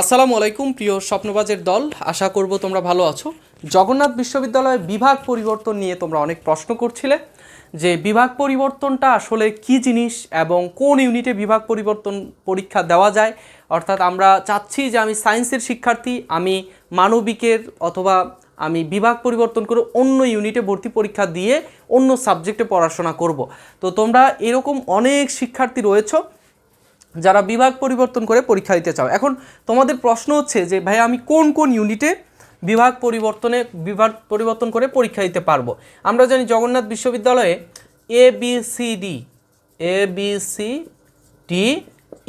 আসসালামু আলাইকুম, প্রিয় স্বপ্নবাজের দল। আশা করব তোমরা ভালো আছো। জগন্নাথ বিশ্ববিদ্যালয়ে বিভাগ পরিবর্তন নিয়ে তোমরা অনেক প্রশ্ন করছিলে। যে বিভাগ পরিবর্তনটা আসলে কি জিনিস এবং কোন ইউনিটে বিভাগ পরিবর্তন পরীক্ষা দেওয়া যায়? অর্থাৎ আমরা চাচ্ছি যে আমি সায়েন্সের শিক্ষার্থী, আমি মানবিকের অথবা আমি বিভাগ পরিবর্তন করে অন্য ইউনিটে ভর্তি পরীক্ষা দিয়ে অন্য সাবজেক্টে পড়াশোনা করব। তো তোমরা এরকম অনেক শিক্ষার্থী রয়েছো যারা বিভাগ পরিবর্তন করে পরীক্ষা দিতে চাও। এখন তোমাদের প্রশ্ন হচ্ছে যে ভাই আমি কোন কোন ইউনিটে বিভাগ পরিবর্তনে, বিভাগ পরিবর্তন করে পরীক্ষা দিতে পারব? আমরা জানি জগন্নাথ বিশ্ববিদ্যালয়ে A B C D A B C D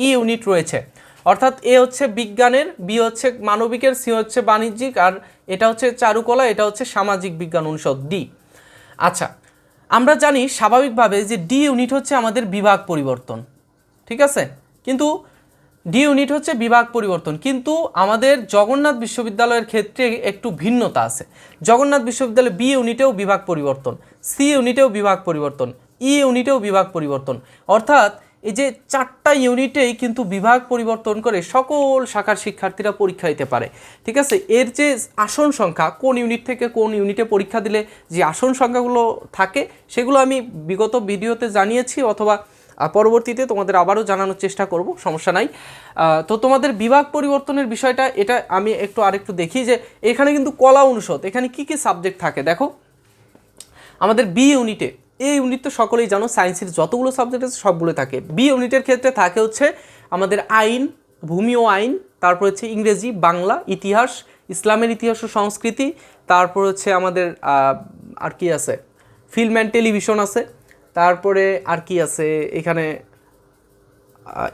E unit রয়েছে। অর্থাৎ এ হচ্ছে বিজ্ঞানের বি হচ্ছে মানবিকের সি হচ্ছে বাণিজ্যিক, আর এটা হচ্ছে চারুকলা, এটা হচ্ছে সামাজিক বিজ্ঞান অনুষদ ডি আচ্ছা আমরা জানি স্বাভাবিকভাবে যে ডি ইউনিট হচ্ছে আমাদের বিভাগ পরিবর্তন। ঠিক আছে? কিন্তু ডি ইউনিট হচ্ছে বিভাগ পরিবর্তন। কিন্তু আমাদের জগন্নাথ বিশ্ববিদ্যালয়ের ক্ষেত্রে একটু ভিন্নতা আছে। জগন্নাথ বিশ্ববিদ্যালয় বি ইউনিটেও বিভাগ পরিবর্তন, সি ইউনিটেও বিভাগ পরিবর্তন, ই ইউনিটেও বিভাগ পরিবর্তন। অর্থাৎ এই যে চারটা ইউনিটেই কিন্তু বিভাগ পরিবর্তন করে সকল শাখার শিক্ষার্থীরা পরীক্ষা দিতে পারে। ঠিক আছে? এর যে আসন সংখ্যা, কোন ইউনিট থেকে কোন ইউনিটে পরীক্ষা দিলে যে আসন সংখ্যাগুলো থাকে, সেগুলো আমি বিগত ভিডিওতে জানিয়েছি অথবা পরবর্তীতে তোমাদের আবারও জানানোর চেষ্টা করব, সমস্যা নাই। তো তোমাদের বিভাগ পরিবর্তনের বিষয়টা, এটা আমি একটু আরেকটু দেখি যে এখানে কিন্তু কলা অনুষদ, এখানে কি কি সাবজেক্ট থাকে? দেখো, আমাদের বি ইউনিটে এই ইউনিট তো সকলেই জানো, সায়েন্সের যতগুলো সাবজেক্ট আছে সবগুলো থাকে। বি ইউনিটের ক্ষেত্রে থাকে হচ্ছে আমাদের আইন, ভূমি ও আইন, তারপর হচ্ছে ইংরেজি, বাংলা, ইতিহাস, ইসলামের ইতিহাস ও সংস্কৃতি, তারপর হচ্ছে আমাদের আর কি আছে? ফিল্ম অ্যান্ড টেলিভিশন আছে। তারপরে আর কি আছে? এখানে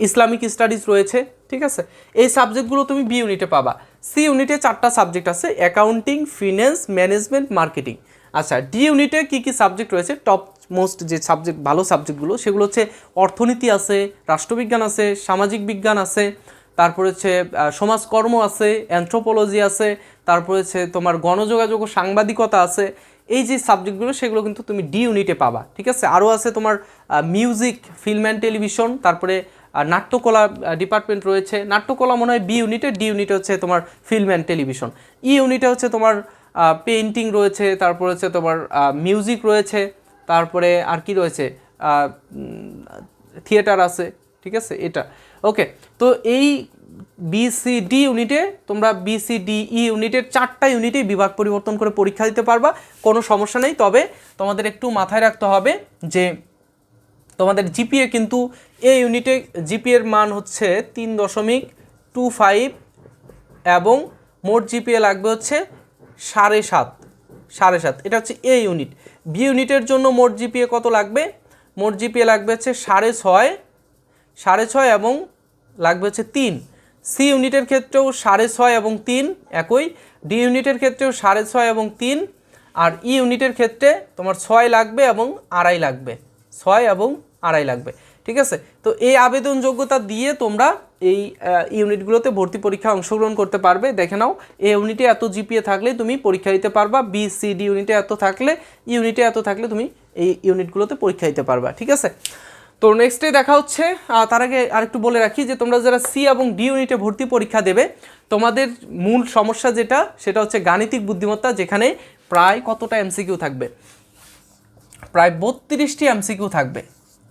ইসলামিক স্টাডিজ রয়েছে, ঠিক আছে? এই সাবজেক্টগুলো তুমি বি ইউনিটে পাবা। সি ইউনিটে চারটা সাবজেক্ট আছে অ্যাকাউন্টিং ফিন্যান্স ম্যানেজমেন্ট মার্কেটিং আচ্ছা ডি ইউনিটে কী কী সাবজেক্ট রয়েছে? টপ মোস্ট যে সাবজেক্ট ভালো সাবজেক্টগুলো সেগুলো হচ্ছে অর্থনীতি আছে, রাষ্ট্রবিজ্ঞান আছে, সামাজিক বিজ্ঞান আছে, তারপরে হচ্ছে সমাজকর্ম আছে অ্যান্থ্রোপোলজি আছে, তারপরে হচ্ছে তোমার গণযোগাযোগ ও সাংবাদিকতা আছে এই যে সাবজেক্টগুলো সেগুলো কিন্তু তুমি ডি ইউনিটে পাবা, ঠিক আছে? আরও আছে তোমার মিউজিক ফিল্ম অ্যান্ড টেলিভিশন তারপরে নাট্যকলা ডিপার্টমেন্ট রয়েছে। নাট্যকলা মনে হয় বি ইউনিটে ডি ইউনিটে হচ্ছে তোমার ফিল্ম অ্যান্ড টেলিভিশন ই ইউনিটে হচ্ছে তোমার পেইন্টিং রয়েছে, তারপরে হচ্ছে তোমার মিউজিক রয়েছে, তারপরে আর কি রয়েছে? থিয়েটার আছে, ঠিক আছে? এটা। ওকে তো এই বিসিডি ইউনিটে তোমরা বিসিডি ই ইউনিটের চারটা ইউনিটে বিভাগ পরিবর্তন করে পরীক্ষা দিতে পারবা, কোনো সমস্যা নেই। তবে তোমাদের একটু মাথায় রাখতে হবে যে তোমাদের জিপিএ কিন্তু এ ইউনিটে জিপিএর মান হচ্ছে তিন দশমিক টু ফাইভ এবং মোট জিপিএ লাগবে হচ্ছে সাড়ে সাত সাড়ে সাত। এটা হচ্ছে এ ইউনিট বি ইউনিটের জন্য মোট জিপিএ কত লাগবে? মোট জিপিএ লাগবে হচ্ছে সাড়ে ছয় সাড়ে ছয় এবং লাগবে হচ্ছে তিন। সি ইউনিটের ক্ষেত্রেও সাড়ে ছয় এবং তিন একই, ডি ইউনিটের ক্ষেত্রেও সাড়ে ছয় এবং তিন, আর ই ইউনিটের ক্ষেত্রে তোমার ছয় লাগবে এবং আড়াই লাগবে। ছয় এবং আড়াই লাগবে। ঠিক আছে? তো এই আবেদন যোগ্যতা দিয়ে তোমরা এই ইউনিটগুলোতে ভর্তি পরীক্ষায় অংশগ্রহণ করতে পারবে। দেখে নাও, এ ইউনিটে এত জিপিএ থাকলে তুমি পরীক্ষা দিতে পারবা, বি, সি, ডি ইউনিটে এত থাকলে ইউনিটে এত থাকলে তুমি এই ইউনিটগুলোতে পরীক্ষা দিতে পারবা। ঠিক আছে? তো নেক্সটে দেখা হচ্ছে তার আগে আরেকটু বলে রাখি যে তোমরা যারা সি এবং ডি ইউনিটে ভর্তি পরীক্ষা দেবে, তোমাদের মূল সমস্যা যেটা, সেটা হচ্ছে গাণিতিক বুদ্ধিমত্তা, যেখানে প্রায় কতটা এমসিকিউ থাকবে? প্রায় বত্রিশটি এমসিকিউ থাকবে।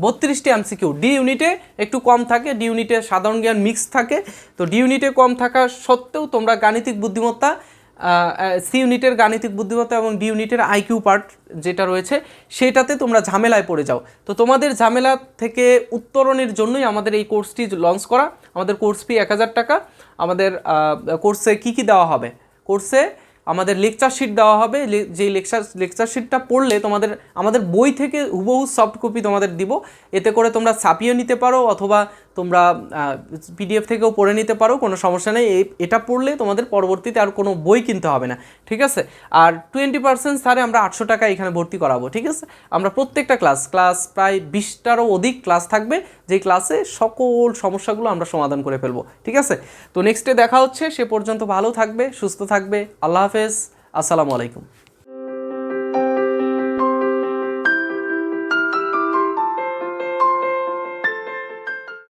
বত্রিশটি এমসিকিউ ডি ইউনিটে একটু কম থাকে ডি ইউনিটে সাধারণ জ্ঞান মিক্স থাকে। তো ডি ইউনিটে কম থাকা সত্ত্বেও তোমরা গাণিতিক বুদ্ধিমত্তা সি ইউনিটের গাণিতিক বুদ্ধিমত্তা এবং ডি ইউনিটের আইকিউ পার্ট যেটা রয়েছে, সেটাতে তোমরা ঝামেলায় পড়ে যাও। তো তোমাদের ঝামেলা থেকে উত্তরণের জন্যই আমাদের এই কোর্সটি লঞ্চ করা। আমাদের কোর্স ফি এক হাজার টাকা। আমাদের কোর্সে কী কী দেওয়া হবে? কোর্সে আমাদের লেকচার শিট দেওয়া হবে। যেই লেকচার লেকচার শিটটা পড়লে তোমাদের, আমাদের বই থেকে হুবহু সফট কপি তোমাদের দিব। এতে করে তোমরা ছাপিয়ে নিতে পারো অথবা তোমরা পিডিএফ থেকেও পড়ে নিতে পারো, কোনো সমস্যা নেই। এটা পড়লে তোমাদের পরবর্তীতে আর কোনো বই কিনতে হবে না, ঠিক আছে? আর টোয়েন্টি পার্সেন্ট ছাড়ে আমরা আটশো টাকা এখানে ভর্তি করাবো, ঠিক আছে? আমরা প্রত্যেকটা ক্লাস ক্লাস প্রায় বিশটারও অধিক ক্লাস থাকবে, যেই ক্লাসে সকল সমস্যাগুলো আমরা সমাধান করে ফেলব, ঠিক আছে? তো নেক্সটে দেখা হচ্ছে, সে পর্যন্ত ভালো থাকবে, সুস্থ থাকবে, আল্লাহ হাফেজ, আসসালামু আলাইকুম।